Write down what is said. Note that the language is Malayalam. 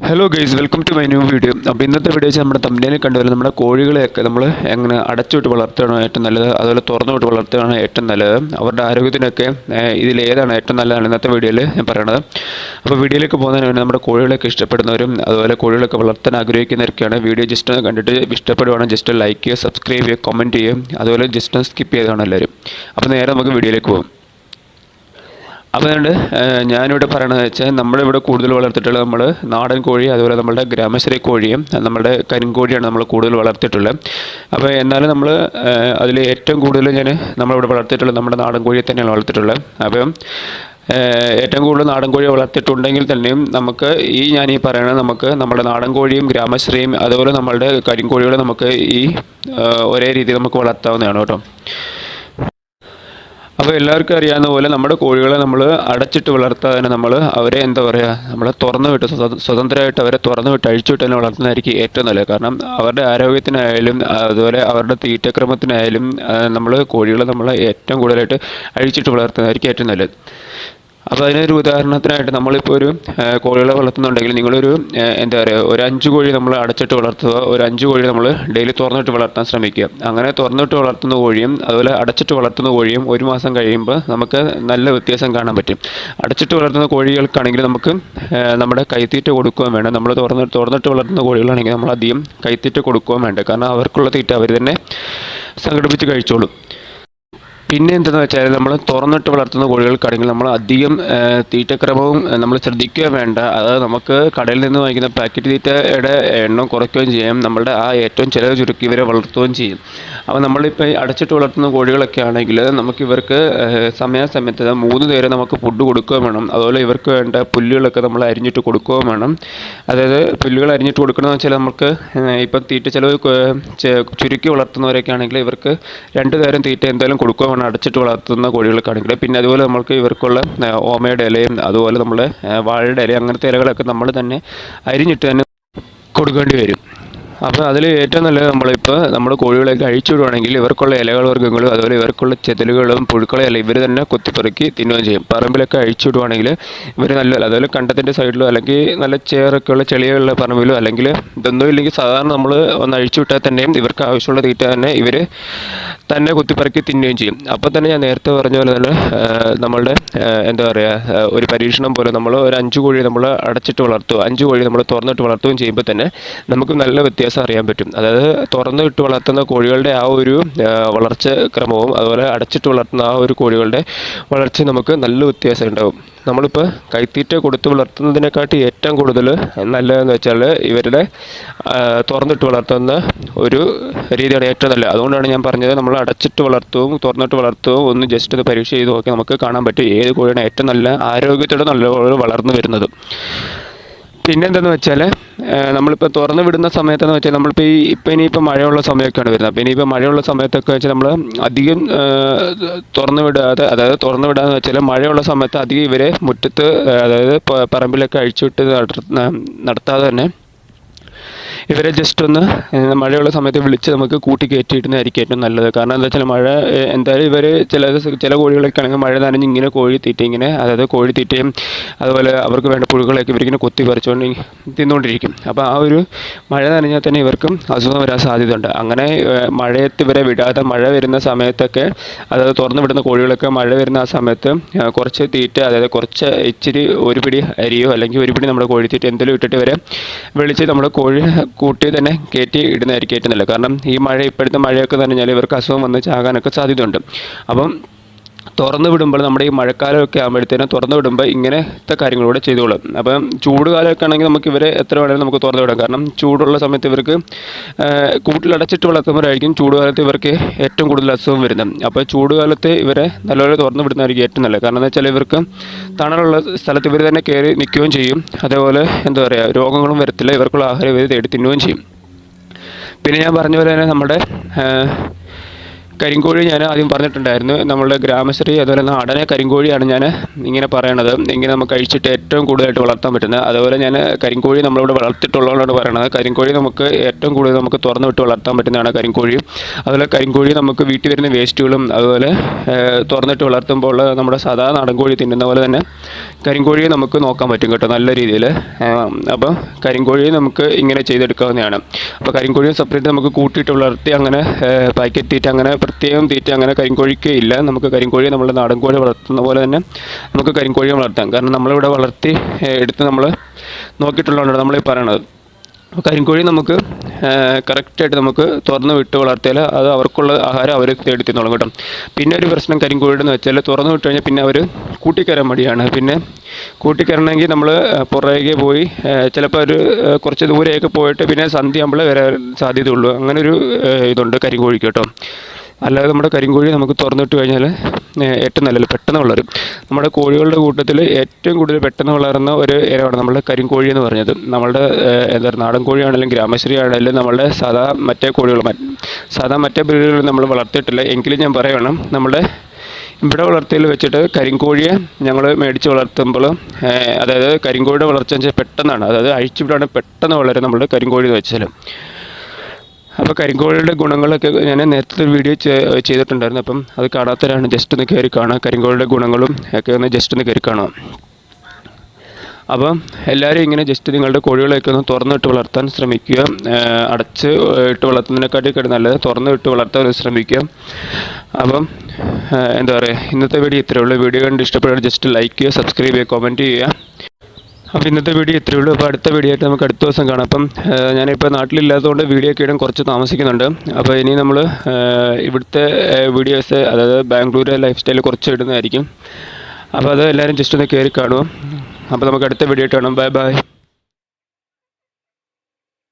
Hello guys welcome to my new video അപ്പോൾ ഇന്നത്തെ വീഡിയോ വെച്ചാൽ നമ്മുടെ തമ്മിലിൽ കണ്ടുവരും നമ്മുടെ കോഴികളെയൊക്കെ നമ്മൾ എങ്ങനെ അടച്ചുവിട്ട് വളർത്തുകയാണോ ഏറ്റവും നല്ലത് അതുപോലെ തുറന്നു വിട്ട് വളർത്തുകയാണോ ഏറ്റവും നല്ലത്. അവരുടെ ആരോഗ്യത്തിനൊക്കെ ഇതിൽ ഏതാണ് ഏറ്റവും നല്ലതാണ് ഇന്നത്തെ വീഡിയോയിൽ ഞാൻ പറയണത്. അപ്പോൾ വീഡിയോയിലേക്ക് പോകുന്നതിന് വേണ്ടി നമ്മുടെ കോഴികളൊക്കെ ഇഷ്ടപ്പെടുന്നവരും അതുപോലെ കോഴികളൊക്കെ വളർത്താൻ ആഗ്രഹിക്കുന്നവരൊക്കെയാണ് വീഡിയോ ജസ്റ്റ് ഒന്ന് കണ്ടിട്ട് ഇഷ്ടപ്പെടുവാണെങ്കിൽ ജസ്റ്റ് ലൈക്ക് ചെയ്യുക സബ്സ്ക്രൈബ് ചെയ്യുക കമന്റ് ചെയ്യുക അതുപോലെ ജസ്റ്റ് ഒന്ന് സ്കിപ്പ് ചെയ്താണ് എല്ലാവരും. അപ്പോൾ നേരെ നമുക്ക് വീഡിയോയിലേക്ക് പോകും അതുകൊണ്ട് ഞാനിവിടെ പറയണത് വെച്ചാൽ നമ്മളിവിടെ കൂടുതൽ വളർത്തിയിട്ടുള്ളത് നമ്മൾ നാടൻ കോഴി അതുപോലെ നമ്മുടെ ഗ്രാമശ്രീ കോഴിയും നമ്മുടെ കരിങ്കോഴിയാണ് നമ്മൾ കൂടുതൽ വളർത്തിയിട്ടുള്ളത്. അപ്പോൾ എന്നാലും നമ്മൾ അതിൽ ഏറ്റവും കൂടുതൽ ഞാൻ നമ്മളിവിടെ വളർത്തിയിട്ടുള്ളത് നമ്മുടെ നാടൻ കോഴിയെ തന്നെയാണ് വളർത്തിയിട്ടുള്ളത്. അപ്പം ഏറ്റവും കൂടുതൽ നാടൻ കോഴി വളർത്തിയിട്ടുണ്ടെങ്കിൽ തന്നെയും നമുക്ക് ഈ ഞാൻ ഈ പറയണത് നമുക്ക് നമ്മുടെ നാടൻ കോഴിയും ഗ്രാമശ്രീയും അതുപോലെ നമ്മളുടെ കരിങ്കോഴികളെ നമുക്ക് ഈ ഒരേ രീതിയിൽ നമുക്ക് വളർത്താവുന്നതാണ് കേട്ടോ. അപ്പോൾ എല്ലാവർക്കും അറിയാവുന്ന പോലെ നമ്മുടെ കോഴികളെ നമ്മൾ അടച്ചിട്ട് വളർത്താതെ നമ്മൾ അവരെ എന്താ പറയുക നമ്മൾ തുറന്നു വിട്ട് സ്വതന്ത്രമായിട്ട് അവരെ തുറന്നു വിട്ട് അഴിച്ചു വിട്ട് തന്നെ വളർത്തുന്നതായിരിക്കും ഏറ്റവും നല്ലത്. കാരണം അവരുടെ ആരോഗ്യത്തിനായാലും അതുപോലെ അവരുടെ തീറ്റക്രമത്തിനായാലും നമ്മൾ കോഴികളെ നമ്മൾ ഏറ്റവും കൂടുതലായിട്ട് അഴിച്ചിട്ട് വളർത്തുന്നതായിരിക്കും ഏറ്റവും നല്ലത്. അപ്പോൾ അതിനൊരു ഉദാഹരണത്തിനായിട്ട് നമ്മളിപ്പോൾ ഒരു കോഴികളെ വളർത്തുന്നുണ്ടെങ്കിൽ നിങ്ങളൊരു എന്താ പറയുക ഒരു അഞ്ച് കോഴി നമ്മൾ അടച്ചിട്ട് വളർത്തുക ഒരു അഞ്ച് കോഴി നമ്മൾ ഡെയിലി തുറന്നിട്ട് വളർത്താൻ ശ്രമിക്കുക. അങ്ങനെ തുറന്നിട്ട് വളർത്തുന്ന കോഴിയും അതുപോലെ അടച്ചിട്ട് വളർത്തുന്ന കോഴിയും ഒരു മാസം കഴിയുമ്പോൾ നമുക്ക് നല്ല വ്യത്യാസം കാണാൻ പറ്റും. അടച്ചിട്ട് വളർത്തുന്ന കോഴികൾക്കാണെങ്കിൽ നമുക്ക് നമ്മുടെ കൈത്തീറ്റ കൊടുക്കുകയും വേണം. നമ്മൾ തുറന്ന് തുറന്നിട്ട് വളർത്തുന്ന കോഴികളാണെങ്കിൽ നമ്മൾ അധികം കൈത്തീറ്റ കൊടുക്കുകയും വേണ്ട. കാരണം അവർക്കുള്ള തീറ്റ അവർ തന്നെ സംഘടിപ്പിച്ച് കഴിച്ചോളും. പിന്നെ എന്തെന്ന് വെച്ചാൽ നമ്മൾ തുറന്നിട്ട് വളർത്തുന്ന കോഴികൾക്കാണെങ്കിൽ നമ്മൾ അധികം തീറ്റക്രമവും നമ്മൾ ശ്രദ്ധിക്കുക വേണ്ട. അത് നമുക്ക് കടയിൽ നിന്ന് വാങ്ങിക്കുന്ന പാക്കറ്റ് തീറ്റയുടെ എണ്ണം കുറയ്ക്കുകയും ചെയ്യാം. നമ്മളുടെ ആ ഏറ്റവും ചിലവ് ചുരുക്കി ഇവരെ വളർത്തുകയും ചെയ്യും. അപ്പോൾ നമ്മളിപ്പോൾ അടച്ചിട്ട് വളർത്തുന്ന കോഴികളൊക്കെ ആണെങ്കിൽ നമുക്ക് ഇവർക്ക് സമയാസമയത്ത് മൂന്ന് നേരം നമുക്ക് ഫുഡ് കൊടുക്കുകയും വേണം. അതുപോലെ ഇവർക്ക് വേണ്ട പുല്ലുകളൊക്കെ നമ്മൾ അരിഞ്ഞിട്ട് കൊടുക്കുകയും വേണം. അതായത് പുല്ലുകൾ അരിഞ്ഞിട്ട് കൊടുക്കണമെന്ന് വെച്ചാൽ നമുക്ക് ഇപ്പം തീറ്റ ചിലവ് ചുരുക്കി വളർത്തുന്നവരൊക്കെ ആണെങ്കിൽ ഇവർക്ക് രണ്ട് നേരം തീറ്റ എന്തായാലും കൊടുക്കുക വേണം. അടച്ചിട്ട് വളർത്തുന്ന കോഴികൾക്കാണെങ്കിൽ പിന്നെ അതുപോലെ നമുക്ക് ഇവർക്കുള്ള ഓമയുടെ ഇലയും അതുപോലെ നമ്മൾ വാഴയുടെ ഇല അങ്ങനത്തെ ഇലകളൊക്കെ നമ്മൾ തന്നെ അരിഞ്ഞിട്ട് തന്നെ കൊടുക്കേണ്ടി വരും. അപ്പോൾ അതിൽ ഏറ്റവും നല്ലത് നമ്മളിപ്പോൾ നമ്മൾ കോഴികളെയൊക്കെ അഴിച്ചുവിടുവാണെങ്കിൽ ഇവർക്കുള്ള ഇലകൾ വർഗങ്ങളും അതുപോലെ ഇവർക്കുള്ള ചെതലുകളും പുഴുക്കളെ അല്ല ഇവർ തന്നെ കുത്തിപ്പെറുക്കി തിന്നുകയും ചെയ്യും. പറമ്പിലൊക്കെ അഴിച്ചുവിടുവാണെങ്കിൽ ഇവർ നല്ല അതുപോലെ കണ്ടത്തിന്റെ സൈഡിലോ അല്ലെങ്കിൽ നല്ല ചേറൊക്കെ ഉള്ള പറമ്പിലോ അല്ലെങ്കിൽ ഇതൊന്നും ഇല്ലെങ്കിൽ സാധാരണ നമ്മൾ ഒന്ന് അഴിച്ചുവിട്ടാൽ തന്നെയും ഇവർക്ക് ആവശ്യമുള്ള തീറ്റ തന്നെ ഇവർ തന്നെ കുത്തിപ്പറക്കി തിന്നുകയും ചെയ്യും. അപ്പോൾ തന്നെ ഞാൻ നേരത്തെ പറഞ്ഞ പോലെ തന്നെ നമ്മളുടെ എന്താ പറയുക ഒരു പരീക്ഷണം പോലെ നമ്മൾ ഒരു അഞ്ച് കോഴി നമ്മൾ അടച്ചിട്ട് വളർത്തുക അഞ്ച് കോഴി നമ്മൾ തുറന്നിട്ട് വളർത്തുകയും ചെയ്യുമ്പോൾ തന്നെ നമുക്ക് നല്ല വ്യത്യാസം അറിയാൻ പറ്റും. അതായത് തുറന്ന് ഇട്ട് വളർത്തുന്ന കോഴികളുടെ ആ ഒരു വളർച്ച ക്രമവും അതുപോലെ അടച്ചിട്ട് വളർത്തുന്ന ആ ഒരു കോഴികളുടെ വളർച്ച നമുക്ക് നല്ല വ്യത്യാസം ഉണ്ടാവും. നമ്മളിപ്പോൾ കൈത്തീറ്റ കൊടുത്ത് വളർത്തുന്നതിനെക്കാട്ടി ഏറ്റവും കൂടുതൽ നല്ലതെന്ന് വെച്ചാൽ ഇവരുടെ തുറന്നിട്ട് വളർത്തുന്ന ഒരു രീതിയാണ് ഏറ്റവും നല്ലത്. അതുകൊണ്ടാണ് ഞാൻ പറഞ്ഞത് നമ്മൾ അടച്ചിട്ട് വളർത്തുകയും തുറന്നിട്ട് വളർത്തുകയും ഒന്ന് ജസ്റ്റ് ഒന്ന് പരീക്ഷ ചെയ്ത് നോക്കി നമുക്ക് കാണാൻ പറ്റും ഏത് കോഴിയാണ് ഏറ്റവും നല്ല ആരോഗ്യത്തോടെ നല്ലപോലെ വളർന്നു വരുന്നത്. പിന്നെന്തെന്ന് വെച്ചാൽ നമ്മളിപ്പോൾ തുറന്ന് വിടുന്ന സമയത്തെന്ന് വെച്ചാൽ നമ്മളിപ്പോൾ ഈ ഇപ്പം ഇനിയിപ്പോൾ മഴയുള്ള സമയമൊക്കെയാണ് വരുന്നത്. അപ്പോൾ ഇനിയിപ്പോൾ മഴയുള്ള സമയത്തൊക്കെ വെച്ചാൽ നമ്മൾ അധികം തുറന്ന് വിടാതെ അതായത് തുറന്ന് വിടാന്ന് വെച്ചാൽ മഴയുള്ള സമയത്ത് അധികം ഇവരെ മുറ്റത്ത് അതായത് പറമ്പിലൊക്കെ അഴിച്ചുവിട്ട് നടത്താതെ തന്നെ ഇവരെ ജസ്റ്റ് ഒന്ന് മഴയുള്ള സമയത്ത് വിളിച്ച് നമുക്ക് കൂട്ടി കയറ്റിയിടുന്നതായിരിക്കും ഏറ്റവും നല്ലത്. കാരണം എന്താ വെച്ചാൽ മഴ എന്തായാലും ഇവർ ചില ചില കോഴികളൊക്കെ ആണെങ്കിൽ മഴ നനഞ്ഞ് ഇങ്ങനെ കോഴി തീറ്റ ഇങ്ങനെ അതായത് കോഴി തീറ്റയും അതുപോലെ അവർക്ക് വേണ്ട പുഴുകളൊക്കെ ഇവരിങ്ങനെ കൊത്തി പറിച്ചുകൊണ്ട് തിന്നുകൊണ്ടിരിക്കും അപ്പോൾ ആ ഒരു മഴ നനഞ്ഞാൽ തന്നെ ഇവർക്കും അസുഖം വരാൻ സാധ്യതയുണ്ട്. അങ്ങനെ മഴയത്ത് ഇവരെ വിടാതെ മഴ വരുന്ന സമയത്തൊക്കെ അതായത് തുറന്നു വിടുന്ന കോഴികളൊക്കെ മഴ വരുന്ന ആ സമയത്ത് കുറച്ച് തീറ്റ അതായത് കുറച്ച് ഇച്ചിരി ഒരു പിടി അരിയോ അല്ലെങ്കിൽ ഒരു പിടി നമ്മുടെ കോഴിത്തീറ്റ എന്തെങ്കിലും ഇട്ടിട്ട് ഇവരെ വിളിച്ച് നമ്മുടെ കോഴി കൂട്ടി തന്നെ കയറ്റി ഇടുന്നതായിരിക്കും ഏറ്റവും നല്ലത്. കാരണം ഈ മഴ ഇപ്പോഴത്തെ മഴയൊക്കെ തന്നെ ഇവർക്ക് അസുഖം വന്ന് ചാകാനൊക്കെ സാധ്യതയുണ്ട്. അപ്പം തുറന്നു വിടുമ്പോൾ നമ്മുടെ ഈ മഴക്കാലമൊക്കെ ആകുമ്പോഴത്തേനും തുറന്നു വിടുമ്പോൾ ഇങ്ങനത്തെ കാര്യങ്ങളൂടെ ചെയ്തോളും. അപ്പം ചൂട് കാലമൊക്കെ ആണെങ്കിൽ നമുക്ക് ഇവരെ എത്ര വേണമെങ്കിലും നമുക്ക് തുറന്നു വിടാം. കാരണം ചൂടുള്ള സമയത്ത് ഇവർക്ക് കൂട്ടിലടച്ചിട്ട് വളർത്തുമ്പോഴായിരിക്കും ചൂട് കാലത്ത് ഇവർക്ക് ഏറ്റവും കൂടുതൽ അസുഖം വരുന്നത്. അപ്പോൾ ചൂട് കാലത്ത് ഇവരെ നല്ലപോലെ തുറന്നു വിടുന്നതായിരിക്കും ഏറ്റവും നല്ലത്. കാരണം എന്താ വെച്ചാൽ ഇവർക്ക് തണലുള്ള സ്ഥലത്ത് ഇവർ തന്നെ കയറി നിൽക്കുകയും ചെയ്യും. അതേപോലെ എന്താ പറയുക രോഗങ്ങളും വരത്തില്ല. ഇവർക്കുള്ള ആഹാരം ഇവർ തേടി തിന്നുകയും ചെയ്യും. പിന്നെ ഞാൻ പറഞ്ഞ പോലെ തന്നെ നമ്മുടെ കരിങ്കോഴി ഞാൻ ആദ്യം പറഞ്ഞിട്ടുണ്ടായിരുന്നു. നമ്മളുടെ ഗ്രാമശ്രീ അതുപോലെ നാടനെ കരിങ്കോഴിയാണ് ഞാൻ ഇങ്ങനെ പറയണത്. ഇങ്ങനെ നമുക്ക് കഴിച്ചിട്ട് ഏറ്റവും കൂടുതലായിട്ട് വളർത്താൻ പറ്റുന്നത്. അതുപോലെ ഞാൻ കരിങ്കോഴി നമ്മളിവിടെ വളർത്തിയിട്ടുള്ളതുകൊണ്ടാണ് പറയണത്. കരിങ്കോഴി നമുക്ക് ഏറ്റവും കൂടുതൽ നമുക്ക് തുറന്നു വിട്ട് വളർത്താൻ പറ്റുന്നതാണ് കരിങ്കോഴി. അതുപോലെ കരിങ്കോഴി നമുക്ക് വീട്ടിൽ വരുന്ന വേസ്റ്റുകളും അതുപോലെ തുറന്നിട്ട് വളർത്തുമ്പോൾ നമ്മുടെ സാധാ നാടൻ കോഴി തിന്നുന്ന പോലെ തന്നെ കരിങ്കോഴിയെ നമുക്ക് നോക്കാൻ പറ്റും കേട്ടോ നല്ല രീതിയിൽ. അപ്പോൾ കരിങ്കോഴിയെ നമുക്ക് ഇങ്ങനെ ചെയ്തെടുക്കാവുന്നതാണ്. അപ്പോൾ കരിങ്കോഴിയെ സെപ്പറേറ്റ് നമുക്ക് കൂട്ടിയിട്ട് വളർത്തി അങ്ങനെ പാക്കറ്റ് തീറ്റ അങ്ങനെ പ്രത്യേകം തീറ്റ അങ്ങനെ കരിങ്കോഴിക്ക് ഇല്ല. നമുക്ക് കരിങ്കോഴി നമ്മൾ നാടൻ കോഴി വളർത്തുന്ന പോലെ തന്നെ നമുക്ക് കരിങ്കോഴിയെ വളർത്താം. കാരണം നമ്മളിവിടെ വളർത്തി എടുത്ത് നമ്മൾ നോക്കിയിട്ടുള്ളതാണ് നമ്മൾ ഈ പറയണത് കരിങ്കോഴി നമുക്ക് കറക്റ്റായിട്ട് നമുക്ക് തുറന്ന് വിട്ട് വളർത്തിയാൽ അത് അവർക്കുള്ള ആഹാരം അവർ തേടി തിന്നോളും കേട്ടോ. പിന്നെ ഒരു പ്രശ്നം കരിങ്കോഴിയുടെ എന്ന് വെച്ചാൽ തുറന്ന് വിട്ട് കഴിഞ്ഞാൽ പിന്നെ അവർ കൂട്ടിക്കയറാൻ മടിയാണ്. പിന്നെ കൂട്ടിക്കയറണമെങ്കിൽ നമ്മൾ പുറകെ പോയി ചിലപ്പോൾ ഒരു കുറച്ച് ദൂരെയൊക്കെ പോയിട്ട് പിന്നെ സന്ധ്യ നമ്മൾ വരാൻ സാധ്യതയുള്ളൂ. അങ്ങനെ ഒരു ഇതുണ്ട് കരിങ്കോഴിക്ക് കേട്ടോ. അല്ലാതെ നമ്മുടെ കരിങ്കോഴി നമുക്ക് തുറന്നിട്ട് കഴിഞ്ഞാൽ ഏറ്റവും നല്ലത് പെട്ടെന്ന് വളരും നമ്മുടെ കോഴികളുടെ കൂട്ടത്തിൽ ഏറ്റവും കൂടുതൽ പെട്ടെന്ന് വളരുന്ന ഒരു ഇനമാണ് നമ്മുടെ കരിങ്കോഴി എന്ന് പറഞ്ഞത്. നമ്മളുടെ എന്താ നാടൻ കോഴിയാണെങ്കിലും ഗ്രാമശ്രീ ആണെങ്കിലും നമ്മളുടെ സാധാ മറ്റേ കോഴികൾ സാധാ മറ്റേ ബ്രീഡുകൾ നമ്മൾ വളർത്തിയിട്ടില്ല. എങ്കിലും ഞാൻ പറയണം നമ്മുടെ ഇവിടെ വളർത്തിയിൽ വെച്ചിട്ട് കരിങ്കോഴിയെ ഞങ്ങൾ മേടിച്ച് വളർത്തുമ്പോൾ അതായത് കരിങ്കോഴിയുടെ വളർച്ച വെച്ചാൽ പെട്ടെന്നാണ്. അതായത് അഴിച്ചുവിടാണ് പെട്ടെന്ന് വളരും നമ്മുടെ കരിങ്കോഴി എന്ന് വെച്ചാൽ അപ്പോൾ കരിങ്കോഴിയുടെ ഗുണങ്ങളൊക്കെ ഞാൻ നേരത്തെ വീഡിയോ ചെയ്തിട്ടുണ്ടായിരുന്നു. അപ്പം അത് കാണാത്തവരാണ് ജസ്റ്റ് ഒന്ന് കയറി കാണുക കരിങ്കോഴിയുടെ ഗുണങ്ങളും ഒക്കെ ഒന്ന് ജസ്റ്റ് ഒന്ന് കയറി കാണുക അപ്പം എല്ലാവരും ഇങ്ങനെ ജസ്റ്റ് നിങ്ങളുടെ കോഴികളെയൊക്കെ ഒന്ന് തുറന്നിട്ട് വളർത്താൻ ശ്രമിക്കുക. അടച്ച് ഇട്ട് വളർത്തുന്നതിനെക്കാട്ടിയൊക്കെ നല്ലത് തുറന്നിട്ട് വളർത്താൻ ശ്രമിക്കുക. അപ്പം എന്താ പറയുക ഇന്നത്തെ വീഡിയോ ഇത്രയേ ഉള്ളൂ. വീഡിയോ കണ്ട് ഇഷ്ടപ്പെട്ടാൽ ജസ്റ്റ് ലൈക്ക് ചെയ്യുക സബ്സ്ക്രൈബ് ചെയ്യുക കമന്റ് ചെയ്യുക. അപ്പോൾ ഇന്നത്തെ വീഡിയോ ഇത്രയേ ഉള്ളൂ. അപ്പോൾ അടുത്ത വീഡിയോ ആയിട്ട് നമുക്ക് അടുത്ത ദിവസം കാണാം. അപ്പം ഞാനിപ്പോൾ നാട്ടിലില്ലാത്തതുകൊണ്ട് വീഡിയോ ഒക്കെ കുറച്ച് താമസിക്കുന്നുണ്ട്. അപ്പോൾ ഇനി നമ്മൾ ഇവിടുത്തെ വീഡിയോസ് അതായത് ബാംഗ്ലൂർ ലൈഫ് സ്റ്റൈൽ കുറച്ച് ഇടുന്നതായിരിക്കും. അപ്പോൾ അത് എല്ലാവരും ജസ്റ്റ് ഒന്ന് കയറി കാണുക. അപ്പോൾ നമുക്ക് അടുത്ത വീഡിയോ ആയിട്ട് കാണാം. Bye bye.